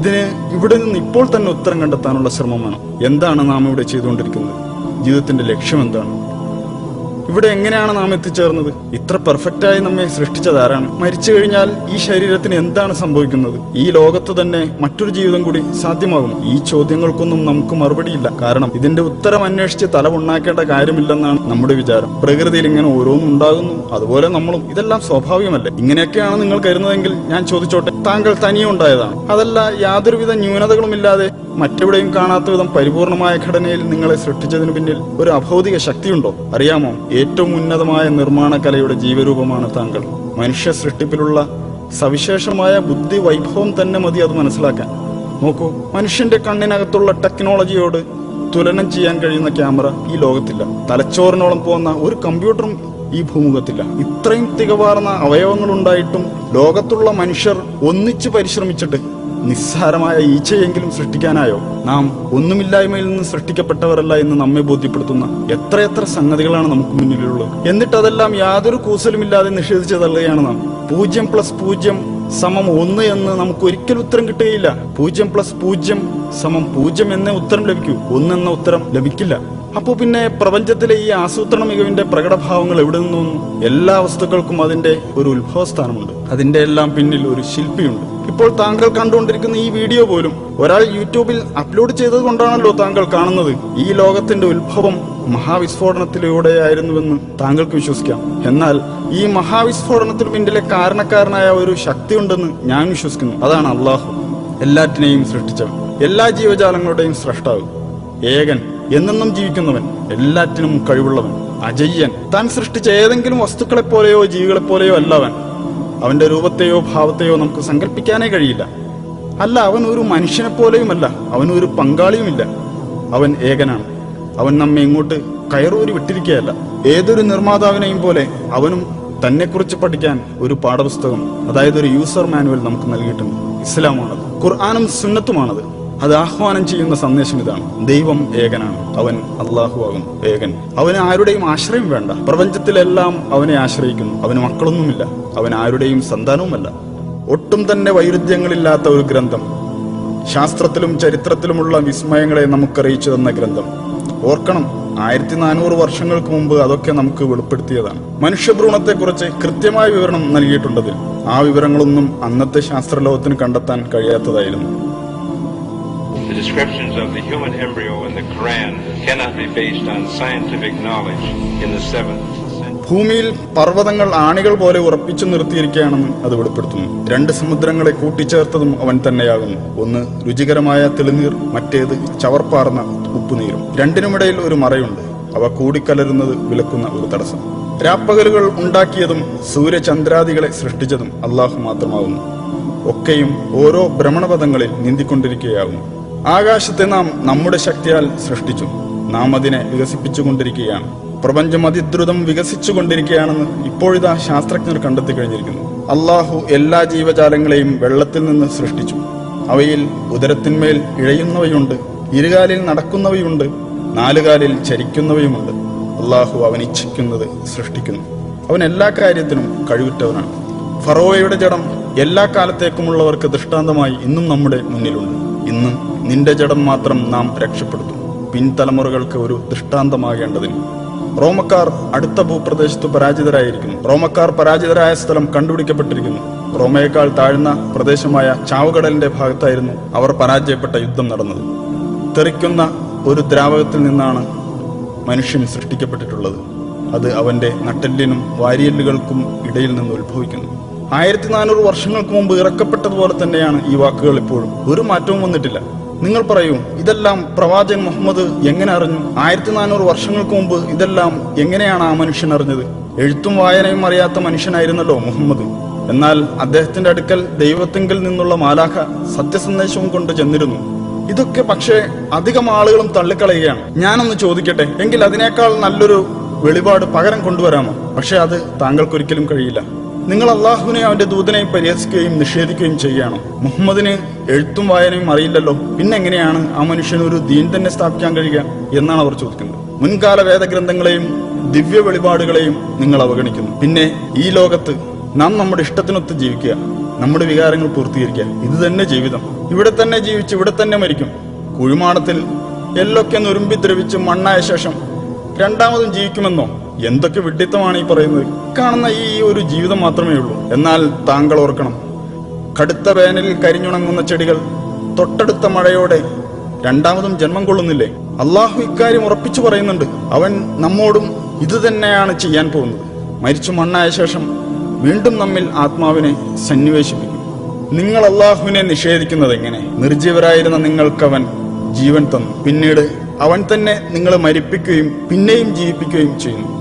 ഇതിന് ഇവിടെ നിന്ന് ഇപ്പോൾ തന്നെ ഉത്തരം കണ്ടെത്താനുള്ള ശ്രമം വേണം എന്താണ് നാം ഇവിടെ ചെയ്തുകൊണ്ടിരിക്കുന്നത്? ജീവിതത്തിന്റെ ലക്ഷ്യം എന്താണ്? ഇവിടെ എങ്ങനെയാണ് നാം എത്തിച്ചേർന്നത്? ഇത്ര പെർഫെക്റ്റായി നമ്മെ സൃഷ്ടിച്ചതാരാണ് മരിച്ചു കഴിഞ്ഞാൽ ഈ ശരീരത്തിന് എന്താണ് സംഭവിക്കുന്നത്? ഈ ലോകത്ത് തന്നെ മറ്റൊരു ജീവിതം കൂടി സാധ്യമാകും. ഈ ചോദ്യങ്ങൾക്കൊന്നും നമുക്ക് മറുപടിയില്ല. കാരണം ഇതിന്റെ ഉത്തരം അന്വേഷിച്ച് തല ഉണ്ടാക്കേണ്ട കാര്യമില്ലെന്നാണ് നമ്മുടെ വിചാരം. പ്രകൃതിയിൽ ഇങ്ങനെ ഓരോന്നും ഉണ്ടാകുന്നു. അതുപോലെ നമ്മളും. ഇതെല്ലാം സ്വാഭാവികമല്ലേ? ഇങ്ങനെയൊക്കെയാണ് നിങ്ങൾ കരുതുന്നതെങ്കിൽ ഞാൻ ചോദിച്ചോട്ടെ. താങ്കൾ തനിയെ ഉണ്ടായതാണ്. അതല്ല യാതൊരുവിധ ന്യൂനതകളുമില്ലാതെ മറ്റെവിടെയും കാണാത്ത വിധം പരിപൂർണമായ ഘടനയിൽ നിങ്ങളെ സൃഷ്ടിച്ചതിന് പിന്നിൽ ഒരു അഭൗതിക ശക്തിയുണ്ടോ? അറിയാമോ? ഏറ്റവും ഉന്നതമായ നിർമ്മാണ കലയുടെ ജീവരൂപമാണ് താങ്കൾ. മനുഷ്യ സൃഷ്ടിപ്പിലുള്ള സവിശേഷമായ ബുദ്ധി വൈഭവം തന്നെ മതി അത് മനസ്സിലാക്കാൻ. നോക്കൂ മനുഷ്യന്റെ കണ്ണിനകത്തുള്ള ടെക്നോളജിയോട് തുലനം ചെയ്യാൻ കഴിയുന്ന ക്യാമറ ഈ ലോകത്തില്ല. തലച്ചോറിനോളം പോകുന്ന ഒരു കമ്പ്യൂട്ടറും ഈ ഭൂമുഖത്തില്ല. ഇത്രയും തികവാർന്ന അവയവങ്ങൾ ഉണ്ടായിട്ടും ലോകത്തുള്ള മനുഷ്യർ ഒന്നിച്ച് പരിശ്രമിച്ചിട്ട് നിസ്സാരമായ ഈച്ചയെങ്കിലും സൃഷ്ടിക്കാനായോ? നാം ഒന്നുമില്ലായ്മയിൽ നിന്ന് സൃഷ്ടിക്കപ്പെട്ടവരല്ല എന്ന് നമ്മെ ബോധ്യപ്പെടുത്തുന്ന എത്രയെത്ര സംഗതികളാണ് നമുക്ക് മുന്നിലുള്ളത്. എന്നിട്ട് അതെല്ലാം യാതൊരു കൂസലുമില്ലാതെ നിഷേധിച്ചു നാം. പൂജ്യം പ്ലസ് പൂജ്യം സമം ഒന്ന് എന്ന് നമുക്ക് ഒരിക്കലും ഉത്തരം കിട്ടുകയില്ല. പൂജ്യം പ്ലസ് പൂജ്യം സമം പൂജ്യം എന്നേ ഉത്തരം ലഭിക്കൂ. ഒന്നെന്ന ഉത്തരം ലഭിക്കില്ല. അപ്പോ പിന്നെ പ്രപഞ്ചത്തിലെ ഈ ആസൂത്രണ മികവിന്റെ പ്രകടഭാവങ്ങൾ എവിടെ നിന്നും എല്ലാ വസ്തുക്കൾക്കും അതിന്റെ ഒരു ഉത്ഭവസ്ഥാനമുണ്ട്. അതിന്റെ എല്ലാം പിന്നിൽ ഒരു ശില്പിയുണ്ട്. ഇപ്പോൾ താങ്കൾ കണ്ടുകൊണ്ടിരിക്കുന്ന ഈ വീഡിയോ പോലും ഒരാൾ യൂട്യൂബിൽ അപ്ലോഡ് ചെയ്തത് കൊണ്ടാണല്ലോ താങ്കൾ കാണുന്നത്. ഈ ലോകത്തിന്റെ ഉത്ഭവം മഹാവിസ്ഫോടനത്തിലൂടെയായിരുന്നുവെന്ന് താങ്കൾക്ക് വിശ്വസിക്കാം. എന്നാൽ ഈ മഹാവിസ്ഫോടനത്തിന് പിന്നിലെ കാരണക്കാരനായ ഒരു ശക്തിയുണ്ടെന്ന് ഞാൻ വിശ്വസിക്കുന്നു. അതാണ് അള്ളാഹു. എല്ലാറ്റിനെയും സൃഷ്ടിച്ചവൻ. എല്ലാ ജീവജാലങ്ങളുടെയും സ്രഷ്ടാവ്. ഏകൻ. എന്നെന്നും ജീവിക്കുന്നവൻ എല്ലാറ്റിനും കഴിവുള്ളവൻ അജയ്യൻ. താൻ സൃഷ്ടിച്ച ഏതെങ്കിലും വസ്തുക്കളെ പോലെയോ ജീവികളെ പോലെയോ അല്ല അവൻ അവന്റെ രൂപത്തെയോ ഭാവത്തെയോ നമുക്ക് സങ്കല്പിക്കാനേ കഴിയില്ല. അല്ല അവൻ ഒരു മനുഷ്യനെ പോലെയുമല്ല അവൻ ഒരു പങ്കാളിയുമില്ല. അവൻ ഏകനാണ്. അവൻ നമ്മെ ഇങ്ങോട്ട് കയറൂരി വിട്ടിരിക്കുകയല്ല. ഏതൊരു നിർമ്മാതാവിനെയും പോലെ അവനും തന്നെക്കുറിച്ച് പഠിക്കാൻ ഒരു പാഠപുസ്തകം അതായത് ഒരു യൂസർ മാനുവൽ നമുക്ക് നൽകിയിട്ടുണ്ട്. ഇസ്ലാമാണത്. ഖുർആാനും സുന്നത്തുമാണത്. അത് ആഹ്വാനം ചെയ്യുന്ന സന്ദേശം ഇതാണ്. ദൈവം ഏകനാണ്. അവൻ അള്ളാഹു ആകും ഏകൻ. അവന് ആരുടെയും ആശ്രയം വേണ്ട. പ്രപഞ്ചത്തിലെല്ലാം അവനെ ആശ്രയിക്കുന്നു. അവന് മക്കളൊന്നുമില്ല. അവൻ ആരുടെയും സന്താനവുമല്ല. ഒട്ടും തന്നെ വൈരുദ്ധ്യങ്ങളില്ലാത്ത ഒരു ഗ്രന്ഥം. ശാസ്ത്രത്തിലും ചരിത്രത്തിലുമുള്ള വിസ്മയങ്ങളെ നമുക്കറിയിച്ചു തന്ന ഗ്രന്ഥം. ഓർക്കണം ആയിരത്തി നാനൂറ് വർഷങ്ങൾക്ക് മുമ്പ് അതൊക്കെ നമുക്ക് വെളിപ്പെടുത്തിയതാണ്. മനുഷ്യഭ്രൂണത്തെക്കുറിച്ച് കൃത്യമായ വിവരണം നൽകിയിട്ടുണ്ടതിൽ. ആ വിവരങ്ങളൊന്നും അന്നത്തെ ശാസ്ത്രലോകത്തിന് കണ്ടെത്താൻ കഴിയാത്തതായിരുന്നു. Descriptions of the human embryo in the Quran cannot be based on scientific knowledge in the 7th century. ഭൂമിയിൽ പർവതങ്ങൾ ആണികൾ പോലെ ഉറപ്പിച്ചു നിർത്തിയിരിക്കുകയാണെന്ന് അത് വെളിപ്പെടുത്തുന്നു. രണ്ട് സമുദ്രങ്ങളെ കൂട്ടിച്ചേർത്തതും അവൻ തന്നെയാകുന്നു ഒന്ന് രുചികരമായ തെളിനീർ മറ്റേത് ചവർപ്പാർന്ന ഉപ്പുനീരും. രണ്ടിനുമിടയിൽ ഒരു മറയുണ്ട്. അവ കൂടിക്കലരുന്നത് വിലക്കുന്ന ഒരു തടസ്സം. രാപ്പകലുകൾ ഉണ്ടാക്കിയതും സൂര്യചന്ദ്രാദികളെ സൃഷ്ടിച്ചതും അള്ളാഹു മാത്രമാകുന്നു. ഒക്കെയും ഓരോ ഭ്രമണപഥങ്ങളിൽ നീന്തിക്കൊണ്ടിരിക്കുകയാകുന്നു. ആകാശത്തെ നാം നമ്മുടെ ശക്തിയാൽ സൃഷ്ടിച്ചു. നാം അതിനെ വികസിപ്പിച്ചുകൊണ്ടിരിക്കുകയാണ്. പ്രപഞ്ചം അതിദ്രുതം വികസിച്ചുകൊണ്ടിരിക്കുകയാണെന്ന് ഇപ്പോഴിതാ ശാസ്ത്രജ്ഞർ കണ്ടെത്തി കഴിഞ്ഞിരിക്കുന്നു. അള്ളാഹു എല്ലാ ജീവജാലങ്ങളെയും വെള്ളത്തിൽ നിന്ന് സൃഷ്ടിച്ചു. അവയിൽ ഉദരത്തിന്മേൽ ഇഴയുന്നവയുണ്ട് ഇരുകാലിൽ നടക്കുന്നവയുണ്ട് നാലുകാലിൽ ചരിക്കുന്നവയുമുണ്ട്. അള്ളാഹു അവൻ ഇച്ഛിക്കുന്നത് സൃഷ്ടിക്കുന്നു. അവൻ എല്ലാ കാര്യത്തിനും കഴിവുറ്റവനാണ്. ഫറോവയുടെ ജഡം എല്ലാ കാലത്തേക്കുമുള്ളവർക്ക് ദൃഷ്ടാന്തമായി ഇന്നും നമ്മുടെ മുന്നിലുണ്ട്. ഇന്നും നിന്റെ ജഡം മാത്രം നാം രക്ഷപ്പെടുത്തും പിൻതലമുറകൾക്ക് ഒരു ദൃഷ്ടാന്തമാകേണ്ടതിന് റോമക്കാർ അടുത്ത ഭൂപ്രദേശത്ത് പരാജിതരായിരിക്കുന്നു. റോമക്കാർ പരാജിതരായ സ്ഥലം കണ്ടുപിടിക്കപ്പെട്ടിരിക്കുന്നു. റോമയേക്കാൾ താഴ്ന്ന പ്രദേശമായ ചാവുകടലിന്റെ ഭാഗത്തായിരുന്നു അവർ പരാജയപ്പെട്ട യുദ്ധം നടന്നത്. തെറിക്കുന്ന ഒരു ദ്രാവകത്തിൽ നിന്നാണ് മനുഷ്യൻ സൃഷ്ടിക്കപ്പെട്ടിട്ടുള്ളത്. അത് അവന്റെ നട്ടെല്ലിനും വാരിയല്ലുകൾക്കും ഇടയിൽ നിന്ന് ഉത്ഭവിക്കുന്നു. ആയിരത്തി നാനൂറ് വർഷങ്ങൾക്ക് മുമ്പ് ഇറക്കപ്പെട്ടതുപോലെ തന്നെയാണ് ഈ വാക്കുകൾ ഇപ്പോഴും. ഒരു മാറ്റവും വന്നിട്ടില്ല. നിങ്ങൾ പറയൂ ഇതെല്ലാം പ്രവാചകൻ മുഹമ്മദ് എങ്ങനെ അറിഞ്ഞു? ആയിരത്തി നാനൂറ് വർഷങ്ങൾക്ക് മുമ്പ് ഇതെല്ലാം എങ്ങനെയാണ് ആ മനുഷ്യൻ അറിഞ്ഞത്? എഴുത്തും വായനയും അറിയാത്ത മനുഷ്യനായിരുന്നല്ലോ മുഹമ്മദ്. എന്നാൽ അദ്ദേഹത്തിന്റെ അടുക്കൽ ദൈവത്തിങ്കിൽ നിന്നുള്ള മാലാഖ സത്യസന്ദേശവും കൊണ്ട് ചെന്നിരുന്നു. ഇതൊക്കെ പക്ഷേ അധികം ആളുകളും തള്ളിക്കളയുകയാണ്. ഞാനൊന്ന് ചോദിക്കട്ടെ എങ്കിൽ അതിനേക്കാൾ നല്ലൊരു വെളിപാട് പകരം കൊണ്ടുവരാമോ? പക്ഷെ അത് താങ്കൾക്കൊരിക്കലും കഴിയില്ല. നിങ്ങൾ അള്ളാഹുവിനെ അവന്റെ ദൂതനെയും പരിഹസിക്കുകയും നിഷേധിക്കുകയും ചെയ്യണം മുഹമ്മദിന് എഴുത്തും വായനയും അറിയില്ലല്ലോ. പിന്നെ എങ്ങനെയാണ് ആ മനുഷ്യൻ ഒരു ദീൻ തന്നെ സ്ഥാപിക്കാൻ കഴിയുക എന്നാണ് അവർ ചോദിക്കുന്നത്. മുൻകാല വേദഗ്രന്ഥങ്ങളെയും ദിവ്യ വെളിപാടുകളെയും നിങ്ങൾ അവഗണിക്കുന്നു. പിന്നെ ഈ ലോകത്ത് നാം നമ്മുടെ ഇഷ്ടത്തിനൊത്ത് ജീവിക്കുക. നമ്മുടെ വികാരങ്ങൾ പൂർത്തീകരിക്കുക. ഇത് തന്നെ ജീവിതം. ഇവിടെ തന്നെ ജീവിച്ച് ഇവിടെ തന്നെ മരിക്കും. കുഴിമാടത്തിൽ എല്ലൊക്കെ നുരുമ്പി ദ്രവിച്ച് മണ്ണായ ശേഷം രണ്ടാമതും ജീവിക്കുമെന്നോ? എന്തൊക്കെ വിഡ്ഢിത്തമാണ് ഈ പറയുന്നത്? കാണുന്ന ഈ ഒരു ജീവിതം മാത്രമേ ഉള്ളൂ. എന്നാൽ താങ്കൾ ഓർക്കണം കടുത്ത വേനലിൽ കരിഞ്ഞുണങ്ങുന്ന ചെടികൾ തൊട്ടടുത്ത മഴയോടെ രണ്ടാമതും ജന്മം കൊള്ളുന്നില്ലേ? അള്ളാഹു ഇക്കാര്യം ഉറപ്പിച്ചു പറയുന്നുണ്ട്. അവൻ നമ്മോടും ഇത് തന്നെയാണ് ചെയ്യാൻ പോകുന്നത്. മരിച്ചു മണ്ണായ ശേഷം വീണ്ടും നമ്മിൽ ആത്മാവിനെ സന്നിവേശിപ്പിക്കും. നിങ്ങൾ അള്ളാഹുവിനെ നിഷേധിക്കുന്നത് എങ്ങനെ? നിർജീവരായിരുന്ന നിങ്ങൾക്കവൻ ജീവൻ തന്നു. പിന്നീട് അവൻ തന്നെ നിങ്ങളെ മരിപ്പിക്കുകയും പിന്നെയും ജീവിപ്പിക്കുകയും ചെയ്യുന്നു.